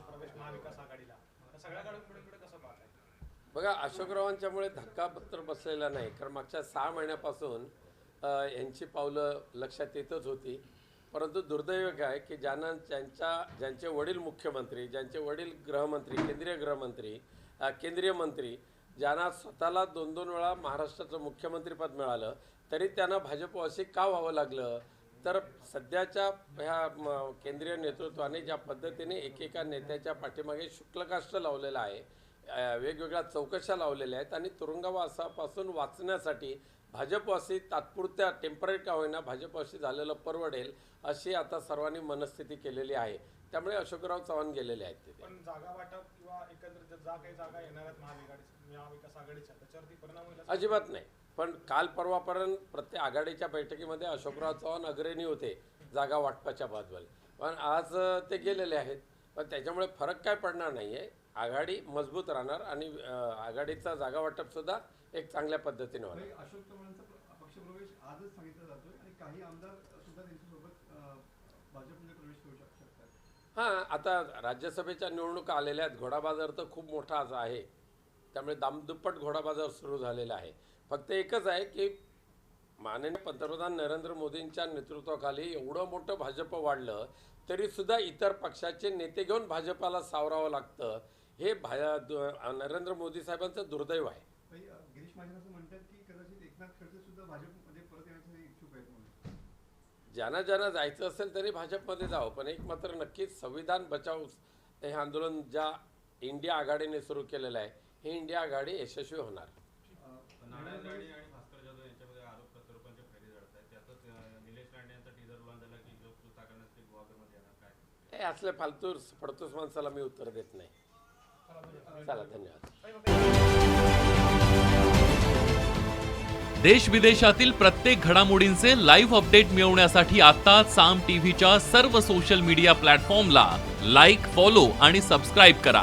भाजप महाविकास आघाडीला. सगळ्या घडामोडींकडे कसं पाहताय बघा अशोकरावांच्यामुळे धक्का पत्र बसलेला नाही. कारण मागच्या सहा महिन्यापासून यांची पावलं लक्षात येतच होती. परंतु दुर्दैव काय की ज्यांना ज्यांच्या ज्यांचे वडील मुख्यमंत्री ज्यांचे वडील गृहमंत्री केंद्रीय गृहमंत्री केंद्रीय मंत्री ज्यांना स्वतःला दोन दोन वेळा महाराष्ट्राचं मुख्यमंत्रीपद मिळालं तरी त्यांना भाजपवासी का व्हावं लागलं? तर सध्याच्या ह्या केंद्रीय नेतृत्वाने ज्या पद्धतीने एकेका नेत्याच्या पाठीमागे शुक्लकाष्ट लावलेलं आहे वेगवेगळ्या चौकशा लावलेल्या आहेत आणि तुरुंगवासापासून वाचण्यासाठी भाजपवासी तात्पुरत्या टेंपररी का होईना भाजपवासी झालेलं परवडेल अशी आता सर्वांनी मनस्थिती केलेली आहे. त्यामुळे अशोकराव चव्हाण गेलेले आहेत तिथे. पण जागा वाटप किंवा एकंदरीत ज्या काही जागा येणार आहेत महाविकास महाविकास आघाडीच्या त्याच्यावरती परिणाम होईल असं अजिबात नाही. पण काल परवापर्यंत प्रत्येक आघाडीच्या बैठकीमध्ये अशोकराव चव्हाण अग्रणी होते जागा वाटपाच्या बाजूला. पण आज ते गेलेले आहेत. पण त्याच्यामुळे फरक काय पडणार नाही आहे आघाडी मजबूत राहणार आणि आघाडीचा जागा वाटप सुद्धा एक चांगल्या पद्धतीने होणार. अशोक चव्हाणांचा प्र- पक्षप्रवेश आजच सांगितला आणि काही आमदार सुद्धा त्यांच्यासोबत अं, भाजपमध्ये प्रवेश करू शक- शकतात. हां आता राज्यसभेच्या निवडणुका आलेल्या आहेत. घोडाबाजार तर खूप मोठा आज आहे. त्यामुळे दामदुप्पट घोडाबाजार सुरू झालेला आहे. फक्त एकच आहे की माननीय पंतप्रधान नरेंद्र मोदींच्या नेतृत्वाखाली एवढं मोठं भाजप वाढलं तरीसुद्धा इतर पक्षाचे नेते घेऊन भाजपाला सावरावं लागतं. हे भा दु- नरेंद्र मोदी साहेबांचं दुर्दैव आहे. ज्यांना ज्यांना जायचं असेल तरी भाजपमध्ये जावं पण एक मात्र नक्कीच संविधान बचाव हे आंदोलन ज्या इंडिया आघाडीने सुरू केलेलं आहे हे इंडिया आघाडी यशस्वी होणार. अं, नारायण राणे आणि भास्कर जाधव यांच्यामध्ये आरोप प्रत्यारोपांचे फैरी जळत आहेत त्यातच अं, निलेश राणे यांचा टीजर उडवून दिला की जो सुद्धा करण्यात ते गोवामध्ये येणार काय? हे असले फालतू फडतूस माणसाला मी उत्तर देत नाही. चला धन्यवाद. देश विदेशातील प्रत्येक घडामोडींचे लाईव्ह अपडेट मिळवण्यासाठी आता साम टीव्हीच्या सर्व सोशल मीडिया प्लॅटफॉर्मला लाईक फॉलो आणि सबस्क्राईब करा.